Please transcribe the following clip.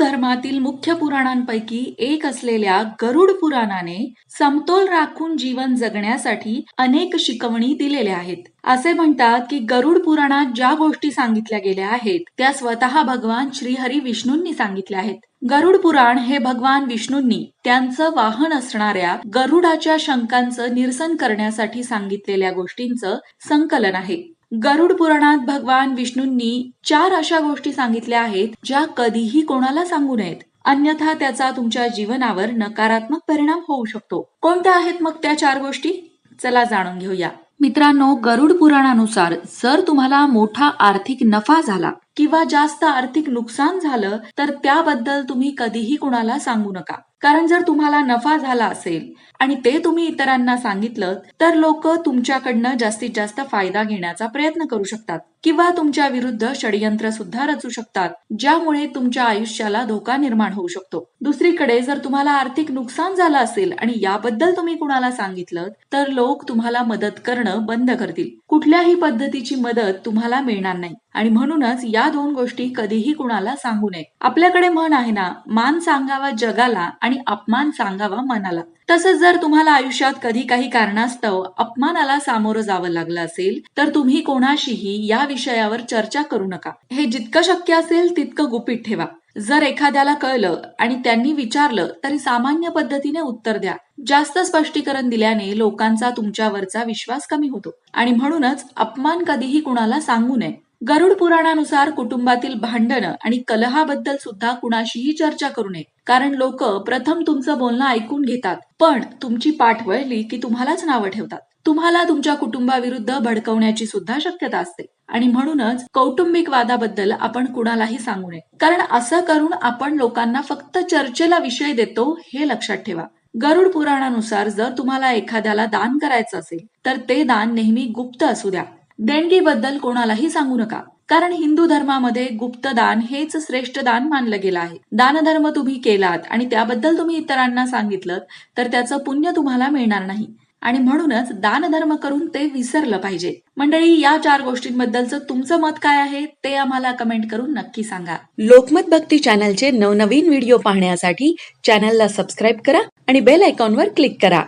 धर्मातील मुख्य पुराणांपैकी एक असलेल्या गरुड पुराणाने समतोल राखून जीवन जगण्यासाठी अनेक शिकवणी दिलेल्या आहेत. असे म्हणतात की गरुड पुराणात ज्या गोष्टी सांगितल्या गेल्या आहेत त्या स्वतः भगवान श्रीहरी विष्णूंनी सांगितल्या आहेत. गरुड पुराण हे भगवान विष्णूंनी त्यांचं वाहन असणाऱ्या गरुडाच्या शंकांचं निरसन करण्यासाठी सांगितलेल्या गोष्टींचं संकलन आहे. गरुड पुराणात भगवान विष्णूंनी चार अशा गोष्टी सांगितल्या आहेत ज्या कधीही कोणाला सांगू नयेत. अन्यथा त्याचा तुमच्या जीवनावर नकारात्मक परिणाम होऊ शकतो. कोणत्या आहेत मग त्या चार गोष्टी? चला जाणून घेऊया. मित्रांनो गरुड पुराणानुसार जर तुम्हाला मोठा आर्थिक नफा झाला किंवा जास्त आर्थिक नुकसान झालं तर त्याबद्दल तुम्ही कधीही कुणाला सांगू नका. कारण जर तुम्हाला नफा झाला असेल आणि ते तुम्ही इतरांना सांगितलं तर लोक तुमच्याकडनं जास्तीत जास्त फायदा घेण्याचा प्रयत्न करू शकतात किंवा तुमच्या विरुद्ध षडयंत्र सुद्धा रचू शकतात ज्यामुळे तुमच्या आयुष्याला धोका निर्माण होऊ शकतो. दुसरीकडे जर तुम्हाला आर्थिक नुकसान झालं असेल आणि याबद्दल तुम्ही कुणाला सांगितलं तर लोक तुम्हाला मदत करणं बंद करतील. कुठल्याही पद्धतीची मदत तुम्हाला मिळणार नाही. आणि म्हणूनच या दोन गोष्टी कधीही कुणाला सांगू नये. आपल्याकडे म्हण आहे ना मान सांगावा जगाला आणि अपमान सांगावा मनाला. तसंच जर तुम्हाला आयुष्यात कधी काही कारणास्तव अपमानाला सामोरं जावं लागलं असेल तर तुम्ही कोणाशीही या विषयावर चर्चा करू नका. हे जितकं शक्य असेल तितकं गुपित ठेवा. जर एखाद्याला कळलं आणि त्यांनी विचारलं तरी सामान्य पद्धतीने उत्तर द्या. जास्त स्पष्टीकरण दिल्याने लोकांचा तुमच्यावरचा विश्वास कमी होतो. आणि म्हणूनच अपमान कधीही कुणाला सांगू नये. गरुड पुराणानुसार कुटुंबातील भांडणं आणि कलहाबद्दल सुद्धा कुणाशीही चर्चा करू नये. कारण लोक प्रथम तुमचं बोलणं ऐकून घेतात. पण तुमची पाठ वळली की तुम्हालाच नावं ठेवतात. तुम्हाला तुमच्या कुटुंबाविरुद्ध भडकवण्याची सुद्धा शक्यता असते. आणि म्हणूनच कौटुंबिक वादाबद्दल आपण कुणालाही सांगू नये. कारण असं करून आपण लोकांना फक्त चर्चेला विषय देतो हे लक्षात ठेवा. गरुड पुराणानुसार जर तुम्हाला एखाद्याला दान करायचं असेल तर ते दान नेहमी गुप्त असू द्या. देणगीबद्दल कोणालाही सांगू नका. कारण हिंदू धर्मामध्ये गुप्तदान हेच श्रेष्ठ दान मानलं गेलं आहे. दानधर्म तुम्ही केलात आणि त्याबद्दल तुम्ही इतरांना सांगितलं तर त्याचं पुण्य तुम्हाला मिळणार नाही. आणि म्हणूनच दानधर्म करून ते विसरलं पाहिजे. मंडळी या चार गोष्टींबद्दलचं तुमचं मत काय आहे ते आम्हाला कमेंट करून नक्की सांगा. लोकमत भक्ती चॅनलचे नवनवीन व्हिडिओ पाहण्यासाठी चॅनलला सबस्क्राईब करा आणि बेल आयकॉनवर क्लिक करा.